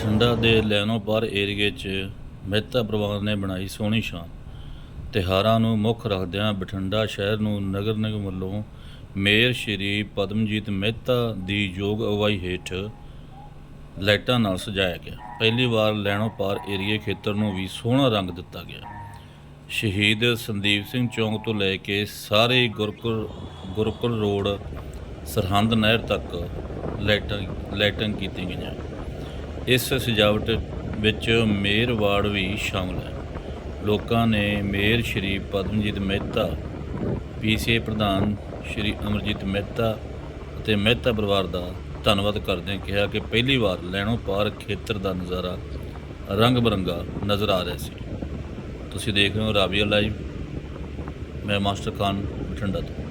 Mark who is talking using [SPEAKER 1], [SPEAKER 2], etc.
[SPEAKER 1] ਬਠਿੰਡਾ ਦੇ ਲੈਨੋ ਪਾਰ ਏਰੀਏ 'ਚ ਮਹਿਤਾ ਪਰਿਵਾਰ ਨੇ ਬਣਾਈ ਸੋਹਣੀ ਸ਼ਾਨ। ਤਿਉਹਾਰਾਂ ਨੂੰ ਮੁੱਖ ਰੱਖਦਿਆਂ ਬਠਿੰਡਾ ਸ਼ਹਿਰ ਨੂੰ ਨਗਰ ਨਿਗਮ ਵੱਲੋਂ ਮੇਅਰ ਸ਼੍ਰੀ ਪਦਮਜੀਤ ਮਹਿਤਾ ਦੀ ਯੋਗ ਅਗਵਾਈ ਹੇਠ ਲਾਈਟਾਂ ਨਾਲ ਸਜਾਇਆ ਗਿਆ। ਪਹਿਲੀ ਵਾਰ ਲੈਣੋ ਪਾਰ ਏਰੀਏ ਖੇਤਰ ਨੂੰ ਵੀ ਸੋਹਣਾ ਰੰਗ ਦਿੱਤਾ ਗਿਆ। ਸ਼ਹੀਦ ਸੰਦੀਪ ਸਿੰਘ ਚੌਂਕ ਤੋਂ ਲੈ ਕੇ ਸਾਰੇ ਗੁਰਕੁਲ ਗੁਰਕੁਲ ਰੋਡ, ਸਰਹੰਦ ਨਹਿਰ ਤੱਕ ਲਾਈਟਾਂ ਲਾਈਟਾਂ ਕੀਤੀਆਂ ਗਈਆਂ। ਇਸ ਸਜਾਵਟ ਵਿੱਚ ਮੇਅਰ ਵਾਰਡ ਵੀ ਸ਼ਾਮਲ ਹੈ। ਲੋਕਾਂ ਨੇ ਮੇਅਰ ਸ਼੍ਰੀ ਪਦਮਜੀਤ ਮਹਿਤਾ, ਪੀਸੀਏ ਪ੍ਰਧਾਨ ਸ਼੍ਰੀ ਅਮਰਜੀਤ ਮਹਿਤਾ ਅਤੇ ਮਹਿਤਾ ਪਰਿਵਾਰ ਦਾ ਧੰਨਵਾਦ ਕਰਦਿਆਂ ਕਿਹਾ ਕਿ ਪਹਿਲੀ ਵਾਰ ਲੈਣੋ ਪਾਰ ਖੇਤਰ ਦਾ ਨਜ਼ਾਰਾ ਰੰਗ ਬਰੰਗਾ ਨਜ਼ਰ ਆ ਰਿਹਾ ਸੀ। ਤੁਸੀਂ ਦੇਖ ਰਹੇ ਹੋ ਰਾਬੀਆ ਲਾਈਵ ਮੈਂ ਮਾਸਟਰ ਖਾਨ ਬਠਿੰਡਾ ਤੋਂ।